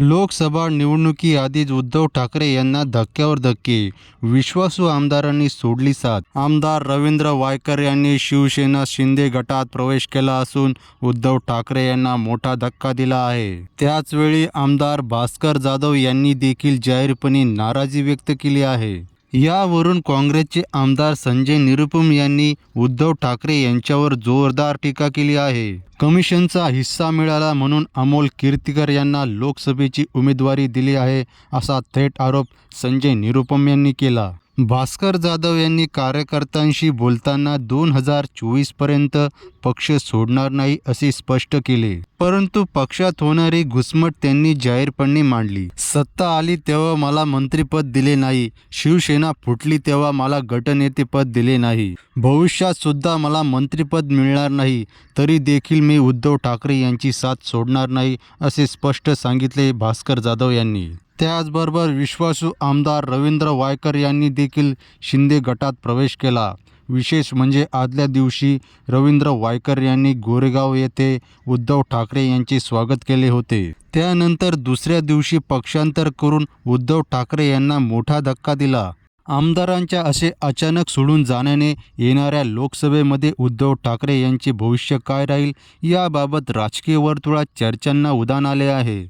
लोकसभा निवडणुकीआधीच उद्धव ठाकरे यांना धक्क्यावर धक्के. विश्वासू आमदारांनी सोडली साथ. आमदार रवींद्र वायकर यांनी शिवसेना शिंदे गटात प्रवेश केला असून उद्धव ठाकरे यांना मोठा धक्का दिला आहे. त्याचवेळी आमदार भास्कर जाधव यांनी देखील जाहीरपणे नाराजी व्यक्त केली आहे. यावरून काँग्रेसचे आमदार संजय निरुपम यांनी उद्धव ठाकरे यांच्यावर जोरदार टीका केली आहे. कमिशनचा हिस्सा मिळाला म्हणून अमोल कीर्तिकर यांना लोकसभेची उमेदवारी दिली आहे असा थेट आरोप संजय निरुपम यांनी केला. भास्कर जाधव यांनी कार्यकर्त्यांशी बोलताना दोन हजार चोवीसपर्यंत पक्ष सोडणार नाही असे स्पष्ट केले. परंतु पक्षात होणारी घुसमट त्यांनी जाहीरपणे मांडली. सत्ता आली तेव्हा मला मंत्रीपद दिले नाही. शिवसेना फुटली तेव्हा मला गटनेतेपद दिले नाही. भविष्यात सुद्धा मला मंत्रीपद मिळणार नाही. तरी देखील मी उद्धव ठाकरे यांची साथ सोडणार नाही असे स्पष्ट सांगितले भास्कर जाधव यांनी. त्याचबरोबर विश्वासू आमदार रवींद्र वायकर यांनी देखील शिंदे गटात प्रवेश केला. विशेष म्हणजे आदल्या दिवशी रवींद्र वायकर यांनी गोरेगाव येथे उद्धव ठाकरे यांचे स्वागत केले होते. त्यानंतर दुसऱ्या दिवशी पक्षांतर करून उद्धव ठाकरे यांना मोठा धक्का दिला. आमदारांच्या असे अचानक सोडून जाण्याने येणाऱ्या लोकसभेमध्ये उद्धव ठाकरे यांचे भविष्य काय राहील याबाबत राजकीय वर्तुळात चर्चांना उदान आले आहे.